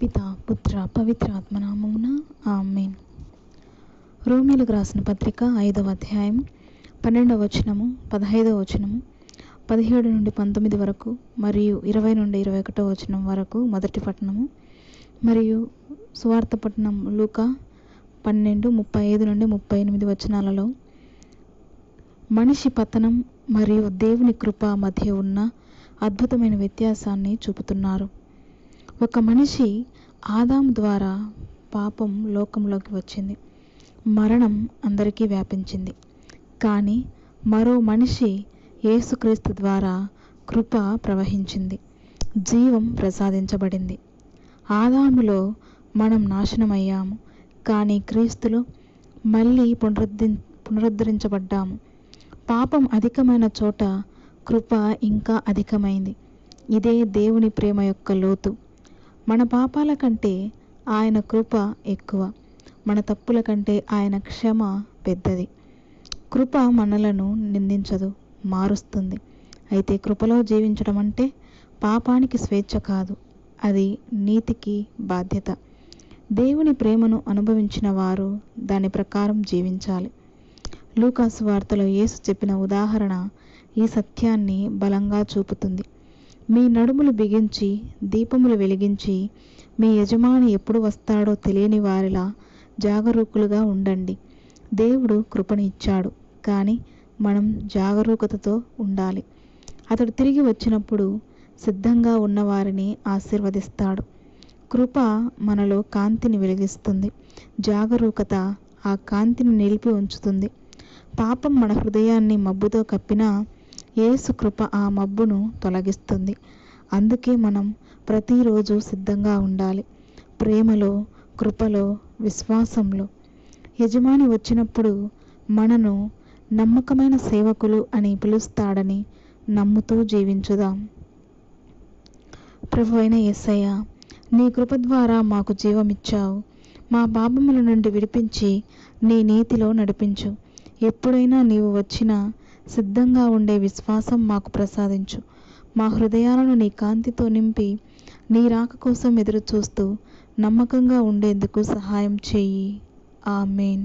పిత పుత్ర పవిత్ర ఆత్మనామమున ఆమెన్. రోమిలకు రాసిన పత్రిక ఐదవ అధ్యాయం పన్నెండవ వచనము పదహైదవ వచనము పదిహేడు నుండి పంతొమ్మిది వరకు మరియు ఇరవై నుండి ఇరవై ఒకటో వచనం వరకు మొదటి పట్టణము మరియు సువార్త పట్టణం లూక పన్నెండు ముప్పై ఐదు నుండి ముప్పై ఎనిమిది వచనాలలో మనిషి పతనం మరియు దేవుని కృప మధ్య ఉన్న అద్భుతమైన వ్యత్యాసాన్ని చూపుతున్నారు. ఒక మనిషి ఆదాం ద్వారా పాపం లోకంలోకి వచ్చింది. మరణం అందరికీ వ్యాపించింది. కానీ మరో మనిషి యేసుక్రీస్తు ద్వారా కృప ప్రవహించింది. జీవం ప్రసాదించబడింది. ఆదాములో మనం నాశనమయ్యాము. కానీ క్రీస్తులో మళ్ళీ పునరుద్ధి పునరుద్ధరించబడ్డాము. పాపం అధికమైన చోట కృప ఇంకా అధికమైంది. ఇదే దేవుని ప్రేమ యొక్క లోతు. మన పాపాల కంటే ఆయన కృప ఎక్కువ. మన తప్పుల కంటే ఆయన క్షమ పెద్దది. కృప మనలను నిందించదు మారుస్తుంది. అయితే కృపలో జీవించడం అంటే పాపానికి స్వేచ్ఛ కాదు. అది నీతికి బాధ్యత. దేవుని ప్రేమను అనుభవించిన వారు దాని ప్రకారం జీవించాలి. లూకాసు వార్తలో యేసు చెప్పిన ఉదాహరణ ఈ సత్యాన్ని బలంగా చూపుతుంది. మీ నడుములు బిగించి దీపములు వెలిగించి మీ యజమాని ఎప్పుడు వస్తాడో తెలియని వారిలా జాగరూకులుగా ఉండండి. దేవుడు కృపను ఇచ్చాడు కానీ మనం జాగరూకతతో ఉండాలి. అతడు తిరిగి వచ్చినప్పుడు సిద్ధంగా ఉన్నవారిని ఆశీర్వదిస్తాడు. కృప మనలో కాంతిని వెలిగిస్తుంది. జాగరూకత ఆ కాంతిని నిలిపి ఉంచుతుంది. పాపం మన హృదయాన్ని మబ్బుతో కప్పినా యేసు కృప ఆ మబ్బును తొలగిస్తుంది. అందుకే మనం ప్రతిరోజు సిద్ధంగా ఉండాలి. ప్రేమలో కృపలో విశ్వాసంలో. యజమాని వచ్చినప్పుడు మనను నమ్మకమైన సేవకులు అని పిలుస్తాడని నమ్ముతూ జీవించుదాం. ప్రభు అయిన ఎస్సయ్య నీ కృప ద్వారా మాకు జీవమిచ్చావు. మా పాపముల నుండి విడిపించి నీ నీతిలో నడిపించు. ఎప్పుడైనా నీవు వచ్చినా సిద్ధంగా ఉండే విశ్వాసం మాకు ప్రసాదించు. మా హృదయాలను నీ కాంతితో నింపి నీ రాక కోసం ఎదురు చూస్తూ నమ్మకంగా ఉండేందుకు సహాయం చేయి. ఆమెన్.